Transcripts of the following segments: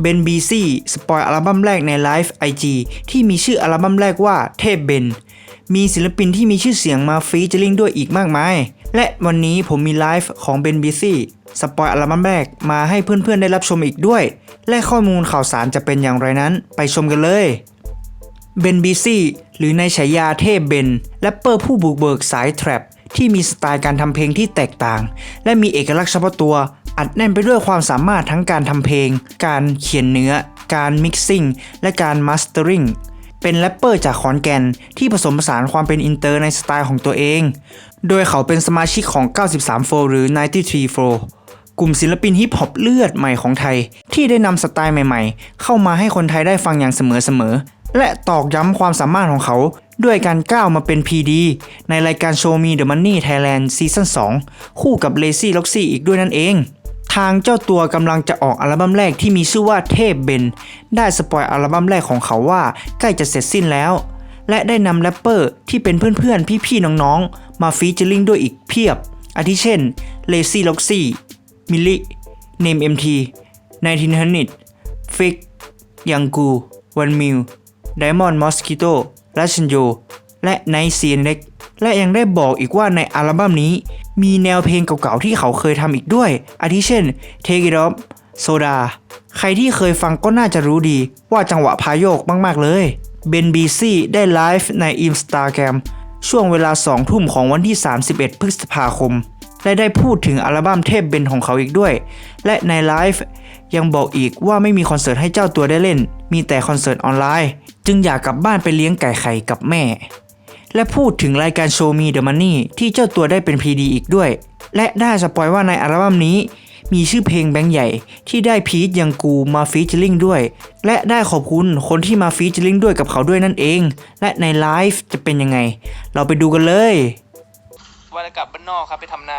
เบนบีซี่สปอยอัลบั้มแรกในไลฟ์ IG ที่มีชื่ออัลบั้มแรกว่าเทพเบน มีศิลปินที่มีชื่อเสียงมาฟีเจอริงด้วยอีกมากมาย และวันนี้ผมมีไลฟ์ของเบนบีซี่สปอยอัลบั้มแรกมาให้เพื่อนๆได้รับชมอีกด้วย และข้อมูลข่าวสารจะเป็นอย่างไรนั้น ไปชมกันเลยเบนบีซี่หรือในฉายาเทพเบนแรปเปอร์ผู้บุกเบิกสายแทร็ปที่มีสไตล์การทำเพลงที่แตกต่าง และมีเอกลักษณ์เฉพาะตัว อัดแน่นไปด้วยความสามารถทั้งการทำเพลง การเขียนเนื้อ การมิกซิ่ง และการมาสเตอริงเป็นแรปเปอร์จากขอนแก่น ที่ผสมผสานความเป็นอินเตอร์ในสไตล์ของตัวเอง โดยเขาเป็นสมาชิกของ 93โฟหรือ 93โฟกลุ่มศิลปินฮิปฮอปเลือดใหม่ของไทย ที่ได้นำสไตล์ใหม่ๆ เข้ามาให้คนไทยได้ฟังอย่างเสมอๆ และตอกย้ำความสามารถของเขา ด้วยการก้าวมาเป็น PD ในรายการ Show Me the Money Thailand ซีซั่น2คู่กับ Lazy Loxy อีกด้วยนั่นเอง ทางเจ้าตัวกำลังจะออกอัลบั้มแรกที่มีชื่อว่าเทพเบน ได้สปอยอัลบั้มแรกของเขาว่าใกล้จะเสร็จสิ้นแล้ว และได้นำแรปเปอร์ที่เป็นเพื่อนๆ พี่ๆ น้องๆ มาฟีเจอริงด้วยอีกเพียบ อาทิเช่น Lazy Loxy มิลลิเนม MT 19 Hundred ฟิกยังกูวันมิวไดมอนด์มอสคิโตและชันโยและไนซีนเล็ก และยังได้บอกอีกว่าในอัลบั้มนี้ มีแนวเพลงเก่าๆที่เขาเคยทำอีกด้วย อาทิเช่น Take It Off Soda ใครที่เคยฟังก็น่าจะรู้ดีว่าจังหวะพาโยกมากๆเลยเบนบีซี่ได้ไลฟ์ใน Instagram ช่วงเวลา 2 ทุ่มของวันที่ 31 พฤษภาคม และได้พูดถึงอัลบั้มเทพเบนของเขาอีกด้วย และในไลฟ์ยังบอกอีกว่าไม่มีคอนเสิร์ตให้เจ้าตัวได้เล่น มีแต่คอนเสิร์ตออนไลน์ จึงอยากกลับบ้านไปเลี้ยงไก่ไข่กับแม่ และพูดถึงรายการ Show Me the Money ที่เจ้าตัวได้เป็น PD อีกด้วย และได้สปอยว่าในอัลบั้มนี้ มีชื่อเพลงแบงค์ใหญ่ ที่ได้พีทยังกูมาฟีเจอริงด้วย และได้ขอบคุณคนที่มาฟีเจอริงด้วยกับเขาด้วยนั่นเอง และในไลฟ์จะเป็นยังไง เราไปดูกันเลยว่าจะกลับบ้านนอกครับไปทำนา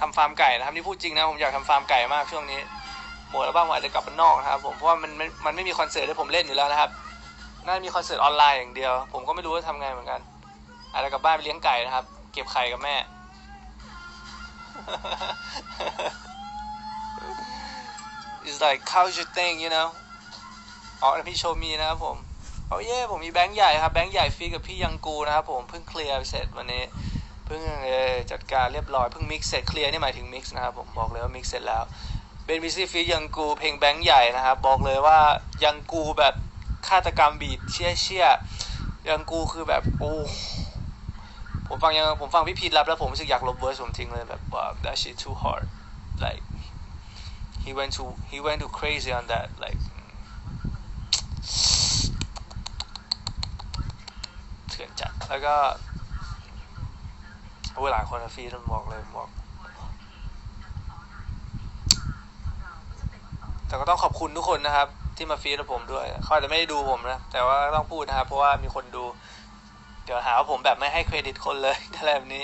ทำฟาร์มไก่นะครับนี่พูดจริงนะผมอยากทำฟาร์มไก่มากช่วงนี้หมดแล้วบ้างผมอาจจะกลับบ้านนอกนะครับผมเพราะว่ามันมันมันไม่มีคอนเสิร์ตให้ผมเล่นอยู่แล้วนะครับ น่าจะมีคอนเสิร์ตออนไลน์อย่างเดียว ผมก็ไม่รู้ว่าทำไงเหมือนกันอาจจะกลับบ้านไปเลี้ยงไก่นะครับ เก็บไข่กับแม่ It's like how your thing you know อ๋อพี่โชว์มีนะครับผมโอ้เย่ผมมีแบงค์ใหญ่ครับ แบงค์ใหญ่ฟรีกับพี่ยังกูนะครับผมเพิ่งเคลียร์เสร็จวันนี้ เพิ่งเอ่อจัดการเรียบร้อย เพิ่งมิกซ์เสร็จเคลียร์นี่หมายถึงมิกซ์นะครับผมบอกเลยว่ามิกซ์เสร็จแล้วเบนบิซี่ฟียังกูเพลงแบงค์ใหญ่นะครับ บอกเลยว่ายังกูแบบ ฆาตกรรมบีดเชี่ยเชี่ยยังกูคือแบบโอ้ผมฟังยังผมฟังพี่พีทรับแล้วผมรู้สึกอยากลบเวอร์สผมทิ้งเลยแบบว่า that shit too hard like he went to he went to crazy on that like เถื่อนจัดแล้วก็โอ้หลายคนนะฟีมันบอกเลยบอกแต่ก็ต้องขอบคุณทุกคนนะครับ ที่มาฟีดกับผมด้วยเขาอาจจะไม่ได้ดูผมนะ แต่ว่าต้องพูดนะครับ เพราะว่ามีคนดู เดี๋ยวหาว่าผมแบบไม่ให้เครดิตคนเลยอะไรแบบนี้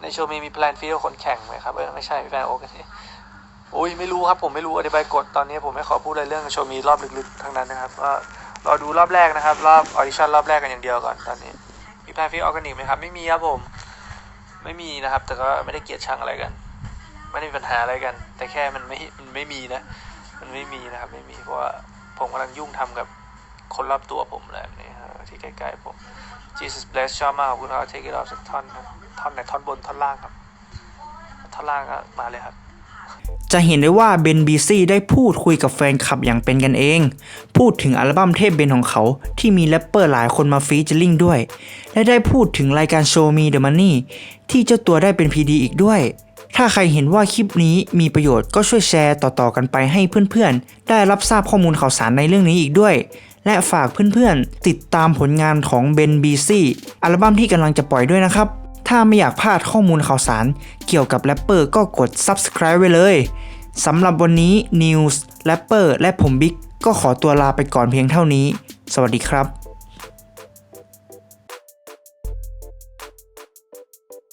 ในโชว์มีมีแพลนฟีดคนแข่งไหมครับเออไม่ใช่มีแพลนโอกันโอ้ยไม่รู้ครับผมไม่รู้อธิบายกฎตอนนี้ผมไม่ขอพูดอะไรเรื่องโชว์มีรอบลึกๆทั้งนั้นนะครับก็รอดูรอบแรกนะครับ รอบออดิชั่นรอบแรกกันอย่างเดียวก่อนตอนนี้ มีแพลนฟีดออร์แกนิกไหมครับ ไม่มีครับผม ไม่มีนะครับ แต่ก็ไม่ได้เกลียดชังอะไรกัน ไม่ได้มีปัญหาอะไรกัน แต่แค่มันไม่มันไม่มีนะ มันไม่มีนะครับไม่มีเพราะว่าผมกำลังยุ่งทำกับคนรอบตัวผมอะไรแบบนี้เออที่ใกล้ๆผม Jesus bless ชอบมากขอบคุณครับ take it off สักท่อนท่อนไหนท่อนบนท่อนล่างครับ ท่อนล่างก็มาเลยครับจะเห็นได้ว่าเบนบีซี่ได้พูดคุยกับแฟนคลับอย่างเป็นกันเอง พูดถึงอัลบั้มเทพเบนของเขาที่มีแรปเปอร์หลายคนมาฟีเจอริงด้วย และได้พูดถึงรายการ Show Me the Money ที่เจ้าตัวได้เป็น PD อีกด้วย ถ้าใครเห็นว่าคลิปนี้มีประโยชน์ก็ช่วยแชร์ต่อๆกันไปให้เพื่อนๆ ได้รับทราบข้อมูลข่าวสารในเรื่องนี้อีกด้วย และฝากเพื่อนๆ ติดตามผลงานของเบนบีซี่อัลบั้มที่กำลังจะปล่อยด้วยนะครับ ถ้าไม่อยากพลาดข้อมูลข่าวสารเกี่ยวกับแรปเปอร์ก็กด subscribe ไว้เลยสำหรับวันนี้ News แรปเปอร์และผมบิ๊กก็ขอตัวลาไปก่อนเพียงเท่านี้ สวัสดีครับ